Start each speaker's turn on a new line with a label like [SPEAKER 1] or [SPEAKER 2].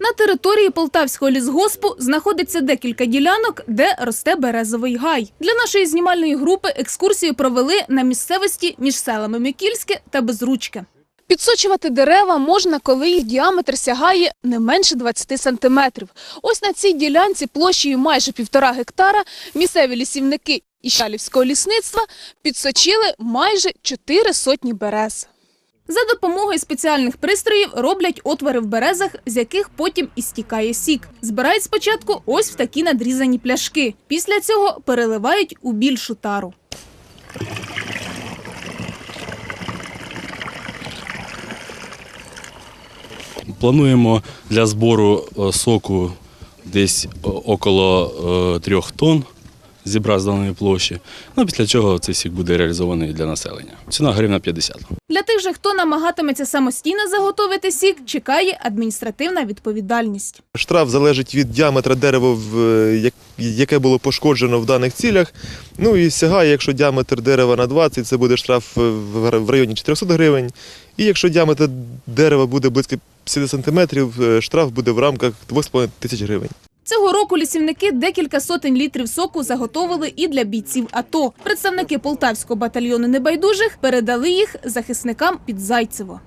[SPEAKER 1] На території Полтавського лісгоспу знаходиться декілька ділянок, де росте березовий гай. Для нашої знімальної групи екскурсію провели на місцевості між селами Микільське та Безручке. Підсочувати дерева можна, коли їх діаметр сягає не менше 20 сантиметрів. Ось на цій ділянці площею майже півтора гектара місцеві лісівники із Шалівського лісництва підсочили майже чотири сотні берез. За допомогою спеціальних пристроїв роблять отвори в березах, з яких потім і стікає сік. Збирають спочатку ось в такі надрізані пляшки. Після цього переливають у більшу тару.
[SPEAKER 2] Плануємо для збору е, соку десь около е, трьох тонн зібрати з даної площі. Ну, після чого цей сік буде реалізований для населення. Ціна гривна 50.
[SPEAKER 1] Для тих же, хто намагатиметься самостійно заготовити сік, чекає адміністративна відповідальність.
[SPEAKER 3] Штраф залежить від діаметра дерева, е, як- яке було пошкоджено в даних цілях. Ну і сягає, якщо діаметр дерева на 20, це буде штраф е, в в районі 400 гривень. І якщо діаметр дерева буде близько 50 сантиметрів, е, штраф буде в рамках 2,5 тисяч гривень.
[SPEAKER 1] Цього року лісівники декілька сотень літрів соку заготовили і для бійців АТО. Представники полтавського батальйону небайдужих передали їх захисникам під Зайцево.